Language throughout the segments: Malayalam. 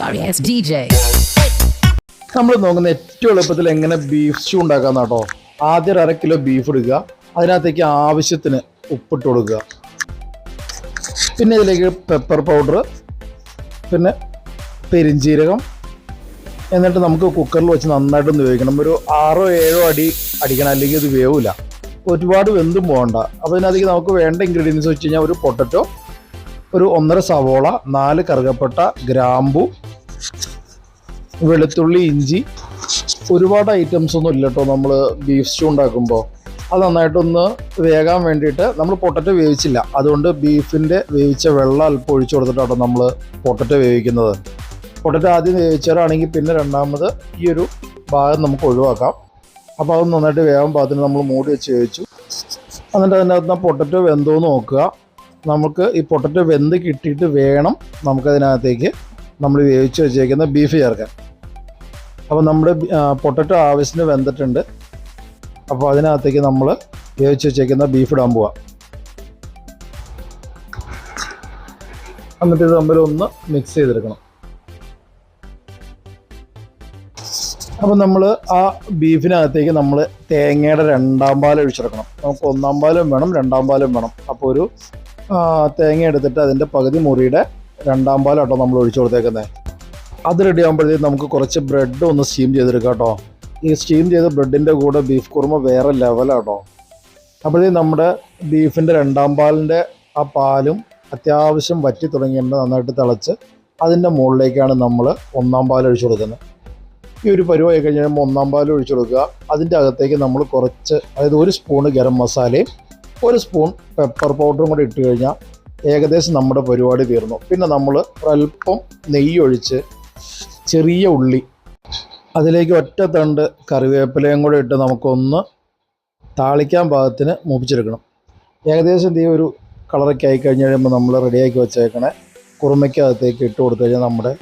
sorry ഡി ജെ നമ്മൾ നോക്കുന്ന ഏറ്റവും എളുപ്പത്തിൽ എങ്ങനെ ബീഫ് സ്റ്റൂ ഉണ്ടാക്കാം കേട്ടോ ആദ്യം ഒരു അര കിലോ ബീഫ് എടുക്കുക അതിനകത്തേക്ക് ആവശ്യത്തിന് ഉപ്പിട്ട് കൊടുക്കുക. പിന്നെ ഇതിലേക്ക് പെപ്പർ പൗഡർ പിന്നെ പെരിഞ്ചീരകം. എന്നിട്ട് നമുക്ക് കുക്കറിൽ വെച്ച് നന്നായിട്ടൊന്ന് വേവിക്കണം. ഒരു ആറോ ഏഴോ അടി അടിക്കണം അല്ലെങ്കിൽ ഇത് വേവില്ല ഒരുപാട് വെന്തും പോകണ്ട അപ്പോൾ ഇതിനകത്തേക്ക് നമുക്ക് വേണ്ട ഇൻഗ്രീഡിയൻസ് വെച്ച് കഴിഞ്ഞാൽ ഒരു പൊട്ടറ്റോ ഒരു ഒന്നര സവോള നാല് കറുകപ്പട്ട ഗ്രാമ്പു വെളുത്തുള്ളി ഇഞ്ചി. ഒരുപാട് ഐറ്റംസ് ഒന്നും ഇല്ല കേട്ടോ നമ്മൾ ബീഫ് സ്റ്റൂ ഉണ്ടാക്കുമ്പോൾ അത് നന്നായിട്ടൊന്ന് വേകാൻ വേണ്ടിയിട്ട് നമ്മൾ പൊട്ടറ്റോ വേവിച്ചില്ല. അതുകൊണ്ട് ബീഫിന്റെ വേവിച്ച വെള്ളം അല്പം ഒഴിച്ചു കൊടുത്തിട്ടാണ് നമ്മൾ പൊട്ടറ്റോ വേവിക്കുന്നത്. പൊട്ടറ്റോ ആദ്യം വേവിച്ചവരാണെങ്കിൽ പിന്നെ രണ്ടാമത് ഈ ഒരു ഭാഗം നമുക്ക് ഒഴിവാക്കാം. അപ്പോൾ അത് നന്നായിട്ട് വേഗം പാകത്തിന് നമ്മൾ മൂടി വെച്ച് വേവിച്ചു. എന്നിട്ട് അതിനകത്ത് പൊട്ടറ്റോ വെന്തോ നോക്കുക. നമുക്ക് ഈ പൊട്ടറ്റോ വെന്ത് കിട്ടിയിട്ട് വേണം നമുക്കതിനകത്തേക്ക് നമ്മൾ വേവിച്ച് വെച്ചേക്കുന്ന ബീഫ് ചേർക്കാം. അപ്പോൾ നമ്മുടെ പൊട്ടറ്റോ ആവശ്യത്തിന് വെന്തിട്ടുണ്ട്. അപ്പോൾ അതിനകത്തേക്ക് നമ്മൾ വേവിച്ച് വെച്ചേക്കുന്ന ബീഫ് ഇടാൻ പോവാം. എന്നിട്ട് ഇത് തമ്മിൽ ഒന്ന് മിക്സ് ചെയ്തെടുക്കണം. അപ്പം നമ്മൾ ആ ബീഫിനകത്തേക്ക് നമ്മൾ തേങ്ങയുടെ രണ്ടാം പാലം ഒഴിച്ചെടുക്കണം. നമുക്ക് ഒന്നാം പാലും വേണം രണ്ടാം പാലും വേണം. അപ്പോൾ ഒരു തേങ്ങ എടുത്തിട്ട് അതിന്റെ പകുതി മുറിയുടെ രണ്ടാം പാലാട്ടോ നമ്മൾ ഒഴിച്ചു കൊടുത്തേക്കുന്നത് അത് റെഡി ആകുമ്പോഴത്തേക്കും നമുക്ക് കുറച്ച് ബ്രെഡ് ഒന്ന് സ്റ്റീം ചെയ്തെടുക്കാം കേട്ടോ. ഈ സ്റ്റീം ചെയ്ത ബ്രെഡിന്റെ കൂടെ ബീഫ് കുറുമ വേറെ ലെവലാട്ടോ അപ്പോഴേ നമ്മുടെ ബീഫിന്റെ രണ്ടാം പാലിന്റെ ആ പാലും അത്യാവശ്യം വറ്റി തുടങ്ങിയിട്ട് നന്നായിട്ട് തിളച്ച് അതിന്റെ മുകളിലേക്കാണ് നമ്മൾ ഒന്നാം പാൽ ഒഴിച്ചു കൊടുക്കുന്നത്. ഈ ഒരു പരുവായി കഴിഞ്ഞ് കഴിയുമ്പോൾ ഒന്നാം പാൽ ഒഴിച്ചു കൊടുക്കുക. അതിന്റെ അകത്തേക്ക് നമ്മൾ കുറച്ച് അതായത് ഒരു സ്പൂണ് ഗരം മസാലയും ഒരു സ്പൂൺ പെപ്പർ പൗഡറും കൂടി ഇട്ട് കഴിഞ്ഞാൽ ഏകദേശം നമ്മുടെ പരിപാടി തീർന്നു. പിന്നെ നമ്മൾ ഒരല്പം നെയ്യൊഴിച്ച് ചെറിയ ഉള്ളി അതിലേക്ക് ഒറ്റ തണ്ട് കറിവേപ്പിലയും കൂടെ ഇട്ട് നമുക്കൊന്ന് താളിക്കാൻ പാകത്തിന് മൂപ്പിച്ചെടുക്കണം. ഏകദേശം ഈ ഒരു കളറൊക്കെ ആയി കഴിഞ്ഞ് കഴിയുമ്പോൾ നമ്മൾ റെഡിയാക്കി വെച്ചേക്കണേ. കുറുമയ്ക്കകത്തേക്ക് ഇട്ട് കൊടുത്തു കഴിഞ്ഞാൽ നമ്മുടെ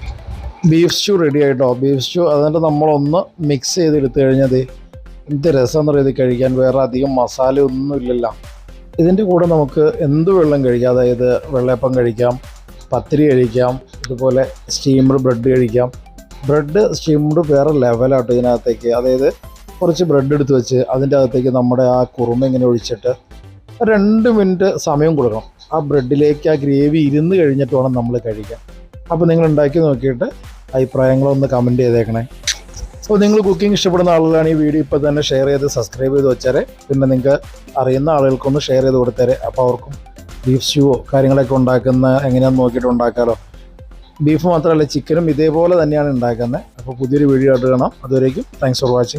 ബീഫ് സ്റ്റൂ റെഡി ആയിട്ടോ? ബീഫ് സ്റ്റൂ അതിന്റെ നമ്മളൊന്ന് മിക്സ് ചെയ്ത് എടുത്തു കഴിഞ്ഞാൽ എന്ത് രസം എന്ന് പറയുന്നത് കഴിക്കാൻ വേറെ അധികം മസാല ഒന്നും ഇല്ലല്ലോ ഇതിന്റെ കൂടെ നമുക്ക് എന്ത് വെള്ളം കഴിക്കാം? അതായത് വെള്ളയപ്പം കഴിക്കാം പത്തിരി കഴിക്കാം ഇതുപോലെ സ്റ്റീംഡ് ബ്രെഡ് കഴിക്കാം. ബ്രെഡ് സ്റ്റീംഡ് വേറെ ലെവലാട്ടോ ഇതിനകത്തേക്ക്. അതായത് കുറച്ച് ബ്രെഡ് എടുത്ത് വെച്ച് അതിന്റെ അകത്തേക്ക് നമ്മുടെ ആ കുറുമ ഇങ്ങനെ ഒഴിച്ചിട്ട് രണ്ട് മിനിറ്റ് സമയം കൊടുക്കണം. ആ ബ്രെഡിലേക്ക് ആ ഗ്രേവി ഇരുന്ന് കഴിഞ്ഞിട്ട് വേണം നമ്മൾ കഴിക്കാൻ. അപ്പോൾ നിങ്ങൾ ഉണ്ടാക്കി നോക്കിയിട്ട് അഭിപ്രായങ്ങളൊന്ന് കമന്റ് ചെയ്തേക്കണേ. അപ്പോൾ നിങ്ങൾ കുക്കിംഗ് ഇഷ്ടപ്പെടുന്ന ആളുകളാണ് ഈ വീഡിയോ ഇപ്പോൾ തന്നെ ഷെയർ ചെയ്ത് സബ്സ്ക്രൈബ് ചെയ്ത് വെച്ചാൽ പിന്നെ നിങ്ങൾക്ക് അറിയുന്ന ആളുകൾക്കൊന്ന് ഷെയർ ചെയ്ത് കൊടുത്തേരെ. അപ്പോൾ അവർക്കും ബീഫ് സ്റ്റൂവോ കാര്യങ്ങളൊക്കെ ഉണ്ടാക്കുന്ന എങ്ങനെയാണെന്ന് നോക്കിയിട്ട് ഉണ്ടാക്കാമല്ലോ ബീഫ് മാത്രമല്ല ചിക്കനും ഇതേപോലെ തന്നെയാണ് ഉണ്ടാക്കുന്നത്. അപ്പോൾ പുതിയൊരു വീഡിയോ ആയിട്ട് കാണാം. അതുവരേക്കും താങ്ക്സ് ഫോർ വാച്ചിങ്